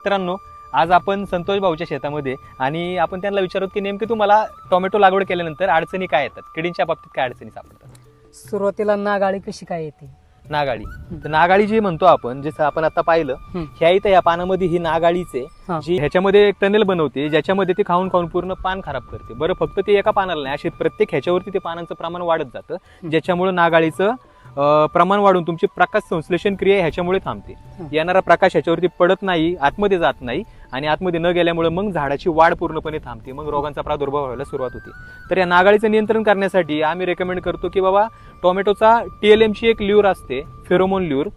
मित्रांनो आज आपण संतोष भाऊच्या शेतामध्ये आणि आपण त्यांना विचारत की नेमके तुम्हाला टोमॅटो लागवड केल्यानंतर अडचणी काय येतात? किडींच्या बाबतीत काय अडचणी सापडतात? सुरुवातीला नागाळी कशी काय येते? नागाळी. तर नागाळी जी म्हणतो आपण जसं आपण आता पाहिलं. ह्या इथं या पानामध्ये ही नागाळीच. जी ह्याच्यामध्ये एक टनेल बनवते ज्याच्यामध्ये ते खाऊन खाऊन पूर्ण पान खराब करते. बरं फक्त ते एका पानाला नाही असे प्रत्येक ह्याच्यावरती ते पानांचं प्रमाण वाढत जातं ज्याच्यामुळे नागाळीचं प्रमाण वाढून तुमची प्रकाश संश्लेषण क्रिया ह्याच्यामुळे थांबते. येणारा प्रकाश ह्याच्यावरती पडत नाही आतमध्ये जात नाही आणि आतमध्ये न गेल्यामुळे मग झाडाची वाढ पूर्णपणे थांबते मग रोगांचा प्रादुर्भाव व्हायला सुरुवात होते. तर या नागाळीचं नियंत्रण करण्यासाठी आम्ही रेकमेंड करतो की बाबा टोमॅटोचा टीएलएमची एक ल्यूर असते फेरोमोन ल्यूर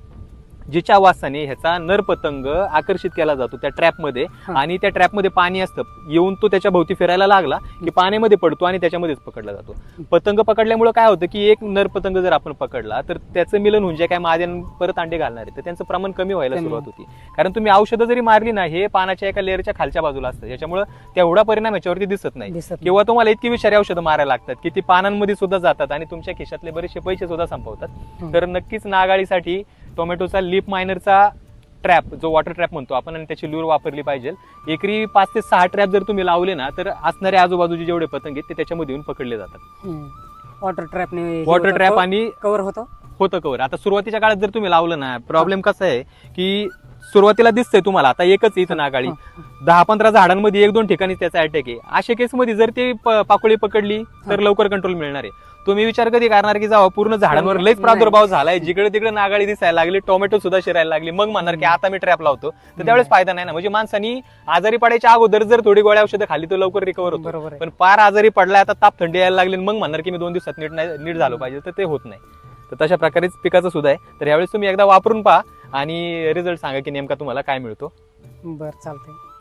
जिच्या वासाने ह्याचा नर पतंग आकर्षित केला जातो त्या ट्रॅपमध्ये. आणि त्या ट्रॅपमध्ये पाणी असतं येऊन तो त्याच्या भोवती फिरायला लागला की पाण्यामध्ये पडतो आणि त्याच्यामध्येच पकडला जातो पतंग पकडल्यामुळे काय होतं की एक नर पतंग जर आपण पकडला तर त्याचं मिलन होऊन जे काय माद्यान परत अंडे घालणार आहे तर त्यांचं प्रमाण कमी व्हायला. सुरुवात होती कारण तुम्ही औषधं जरी मारली ना हे पानाच्या एका लेअरच्या खालच्या बाजूला असतं त्याच्यामुळे तेवढा परिणाम याच्यावरती दिसत नाही दिसत नाही. किंवा तुम्हाला इतकी विषारी औषधं मारायला लागतात की ती पानांमध्ये सुद्धा जातात आणि तुमच्या खिशातले बरेचसे पैसे सुद्धा संपवतात हं. तर नक्कीच नागाळीसाठी टोमॅटोचा लिप मायनरचा ट्रॅप जो वॉटर ट्रॅप म्हणतो आपण आणि त्याची लूर वापरली पाहिजे. एकरी पाच ते सहा ट्रॅप जर तुम्ही लावले ना तर असणारे आजूबाजूचे जेवढे पतंग आहेत ते त्याच्यामध्ये येऊन पकडले जातात. वॉटर ट्रॅपने वॉटर ट्रॅप आणि कव्हर होतो? होतं कवर आता सुरुवातीच्या काळात जर तुम्ही लावलं ना प्रॉब्लेम कसा आहे की सुरुवातीला दिसतंय तुम्हाला. आता एकच इथं नागाळी. दहा पंधरा झाडांमध्ये एक दोन ठिकाणी त्याचा अटॅक आहे. अशा केसमध्ये जर ती पाकोळी पकडली तर लवकर कंट्रोल मिळणार आहे. तुम्ही विचार कधी करणार की जावा पूर्ण झाडांवर लयच प्रादुर्भाव झालाय. जिकडे तिकडे नागाळी दिसायला लागली टोमॅटो सुद्धा शिरायला लागली. मग म्हणणार की आता मी ट्रॅप लावतो. तर त्यावेळेस फायदा नाही ना. म्हणजे माणसानी आजारी पडायच्या अगोदर जर थोडी गोळ्या औषधं खाली तर लवकर रिकवर होतो. पण पार आजारी पडलाय आता ताप थंडी यायला लागली मग म्हणणार की मी दोन दिवसात नीट नाही नीट झालं पाहिजे. तर ते होत नाही. तर तशा प्रकारेच पिकाचं सुद्धा आहे. तर यावेळेस तुम्ही एकदा वापरून पहा. आणि रिझल्ट सांगा की नेमका तुम्हाला काय मिळतो. बरं चालतंय.